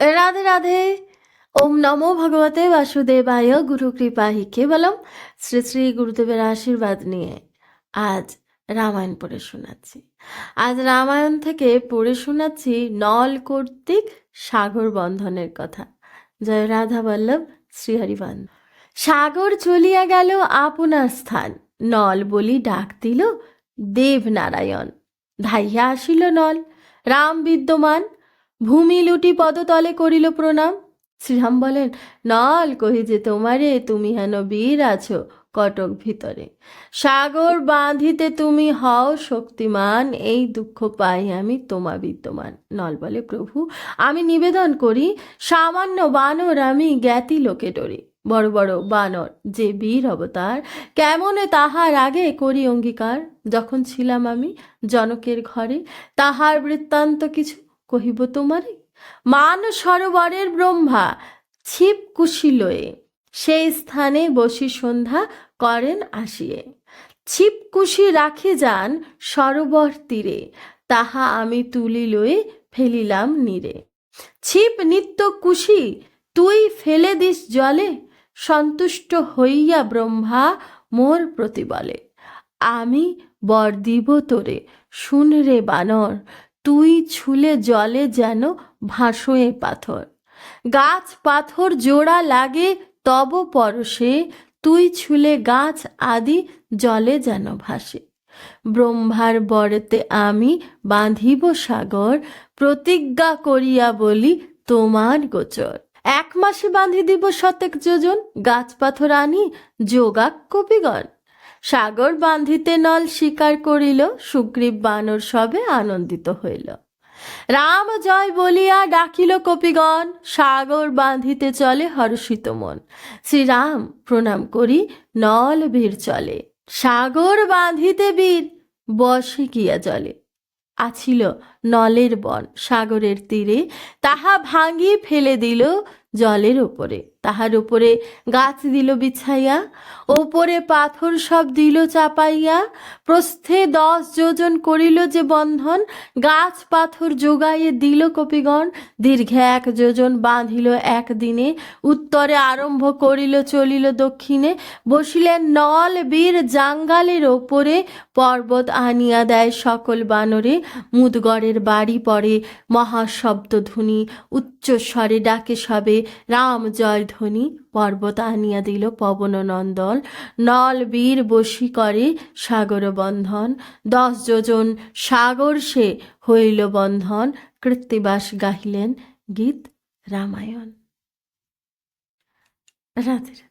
রাধে রাধে। ওম নমো ভগবতে বাসুদেবায় গুরু কৃপা হি কেবলম শ্রী শ্রী গুরুদেবের আশীর্বাদ নিয়ে আজ রামায়ণ পড়ে শোনাচ্ছি। আজ রামায়ণ থেকে পড়ে শোনাচ্ছি নল কর্তৃক সাগর বন্ধনের কথা। জয় রাধা বল্লভ শ্রীহরিবান সাগর চলিয়া গেল আপনার স্থান। নল বলি ডাক দিল দেবনারায়ণ। ধাইয়া আসিল নল। রাম বিদ্যমান ভূমি লুটি পদতলে করিল প্রণাম। শ্রীরাম বলেন, নল কহি যে তোমারে, তুমি হেন বীর আছো কটক ভিতরে। সাগর বাঁধিতে তুমি হও শক্তিমান, এই দুঃখ পাই আমি তোমা বিদ্যমান। নল বলে, প্রভু, আমি নিবেদন করি, সামান্য বানর আমি জ্ঞাতি লোকে ডরি। বড় বড় বানর যে বীর অবতার কেমনে তাহার আগে করি অঙ্গীকার? যখন ছিলাম আমি জনকের ঘরে, তাহার বৃত্তান্ত কিছু কহিব তোমারে? মান সরোবরের ব্রহ্মা, ছিপ কুশিলয়ে, সেই স্থানে বসি সন্ধ্যা করেন আসিয়ে। ছিপ কুশি রাখে যান সরোবর তীরে, তাহা আমি তুলি লয়ে ফেলিলাম নীরে। ছিপ নিত্য কুশি, তুই ফেলে দিস জলে, সন্তুষ্ট হইয়া ব্রহ্মা মোর প্রতিবলে। আমি বর দিব তোরে, শুন রে বানর তুই ছুলে জলে যেন ভাসোয়ে পাথর। গাছ পাথর জোড়া লাগে তব পরশে, তুই ছুলে গাছ আদি জলে যেন ভাসে। ব্রহ্মার বরেতে আমি বাঁধিব সাগর, প্রতিজ্ঞা করিয়া বলি তোমার গোচর। এক মাসে বাঁধি দিব শতেক যোজন, গাছ পাথর আনি যোগাক কবিগণ সাগর বান্ধিতে নল স্বীকার করিল, সুগ্রীব বানর সবে আনন্দিত হইল। রাম জয় বলিয়া ডাকিল কপিগণ, সাগর বাঁধিতে চলে হর্ষিত মন। শ্রীরাম প্রণাম করি, নল বীর চলে। সাগর বাঁধিতে বীর, বসে গিয়া জলে আছিল নলের বন, সাগরের তীরে তাহা ভাঙিয়ে ফেলে দিল জলের ওপরে তাহার উপরে গাছ দিল বিছাইয়া ওপরে পাথর সব দিল চাপাইয়া, প্রস্থে দশ যোজন করিল যে বন্ধন, গাছ পাথর যোগাইয়ে দিল কপিগণ। দীর্ঘে এক যোজন বাঁধিল একদিনে, উত্তরে আরম্ভ করিল চলিল দক্ষিণে। বসিলেন নল বীর জাঙ্গালের ওপরে, পর্বত আনিয়া দেয় সকল বানরে। মুদগড়ের বাড়ি পড়ে মহাশব্দ ধ্বনি উচ্চ স্বরে ডাকে সবে, রাম জয় ধ্বনি, পর্বত আনিয়া দিল পবন নন্দন নল বীর বসি করে সাগর বন্ধন, দশ যোজন সাগর সে হইল বন্ধন, কৃত্তিবাস গাহিলেন গীত রামায়ণ। রাধে।